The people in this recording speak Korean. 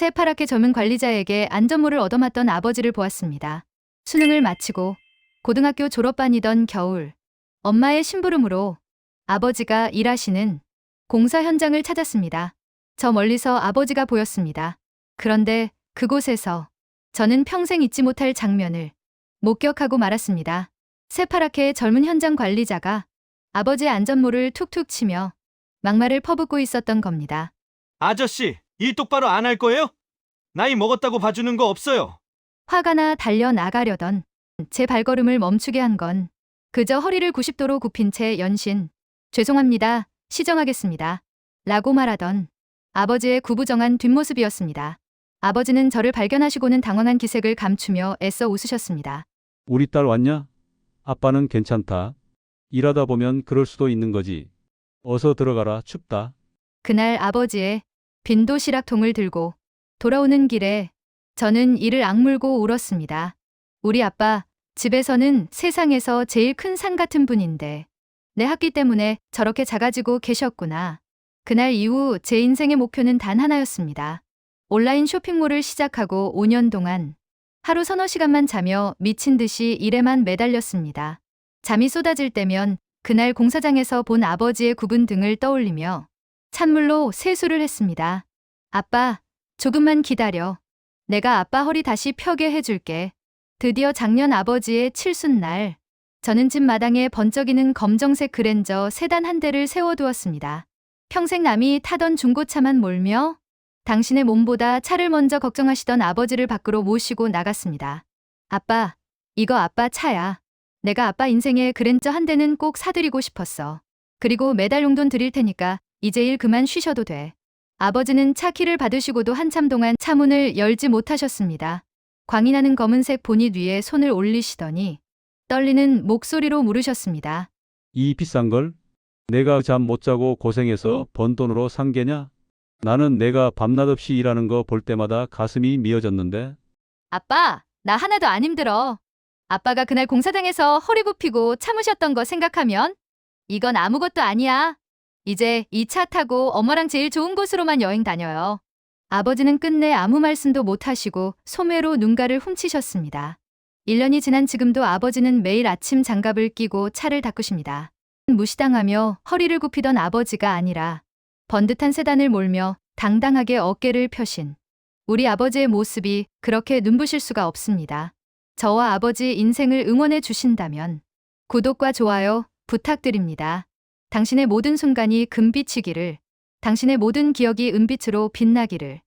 새파랗게 젊은 관리자에게 안전모를 얻어맞던 아버지를 보았습니다. 수능을 마치고 고등학교 졸업반이던 겨울, 엄마의 심부름으로 아버지가 일하시는 공사 현장을 찾았습니다. 저 멀리서 아버지가 보였습니다. 그런데 그곳에서 저는 평생 잊지 못할 장면을 목격하고 말았습니다. 새파랗게 젊은 현장 관리자가 아버지의 안전모를 툭툭 치며 막말을 퍼붓고 있었던 겁니다. 아저씨, 일 똑바로 안 할 거예요? 나이 먹었다고 봐주는 거 없어요. 화가 나 달려 나가려던 제 발걸음을 멈추게 한 건 그저 허리를 90도로 굽힌 채 연신 죄송합니다. 시정하겠습니다. 라고 말하던 아버지의 구부정한 뒷모습이었습니다. 아버지는 저를 발견하시고는 당황한 기색을 감추며 애써 웃으셨습니다. 우리 딸 왔냐? 아빠는 괜찮다. 일하다 보면 그럴 수도 있는 거지. 어서 들어가라. 춥다. 그날 아버지의 빈 도시락 통을 들고 돌아오는 길에 저는 이를 악물고 울었습니다. 우리 아빠, 집에서는 세상에서 제일 큰산 같은 분인데 내 학기 때문에 저렇게 작아지고 계셨구나. 그날 이후 제 인생의 목표는 단 하나였습니다. 온라인 쇼핑몰을 시작하고 5년 동안 하루 서너 시간만 자며 미친 듯이 일에만 매달렸습니다. 잠이 쏟아질 때면 그날 공사장에서 본 아버지의 굽은 등을 떠올리며 찬물로 세수를 했습니다. 아빠, 조금만 기다려. 내가 아빠 허리 다시 펴게 해줄게. 드디어 작년 아버지의 칠순날, 저는 집 마당에 번쩍이는 검정색 그랜저 세단 한 대를 세워두었습니다. 평생 남이 타던 중고차만 몰며 당신의 몸보다 차를 먼저 걱정하시던 아버지를 밖으로 모시고 나갔습니다. 아빠, 이거 아빠 차야. 내가 아빠 인생에 그랜저 한 대는 꼭 사드리고 싶었어. 그리고 매달 용돈 드릴 테니까 이제 일 그만 쉬셔도 돼. 아버지는 차 키를 받으시고도 한참 동안 차 문을 열지 못하셨습니다. 광이 나는 검은색 보닛 위에 손을 올리시더니 떨리는 목소리로 물으셨습니다. 이 비싼 걸? 내가 잠 못 자고 고생해서 번 돈으로 산 게냐? 나는 내가 밤낮 없이 일하는 거 볼 때마다 가슴이 미어졌는데. 아빠, 나 하나도 안 힘들어. 아빠가 그날 공사장에서 허리 굽히고 참으셨던 거 생각하면 이건 아무것도 아니야. 이제 이차 타고 엄마랑 제일 좋은 곳으로만 여행 다녀요. 아버지는 끝내 아무 말씀도 못 하시고 소매로 눈가를 훔치셨습니다. 1년이 지난 지금도 아버지는 매일 아침 장갑을 끼고 차를 닦으십니다. 무시당하며 허리를 굽히던 아버지가 아니라 번듯한 세단을 몰며 당당하게 어깨를 펴신 우리 아버지의 모습이 그렇게 눈부실 수가 없습니다. 저와 아버지 인생을 응원해 주신다면 구독과 좋아요 부탁드립니다. 당신의 모든 순간이 금빛이기를, 당신의 모든 기억이 은빛으로 빛나기를.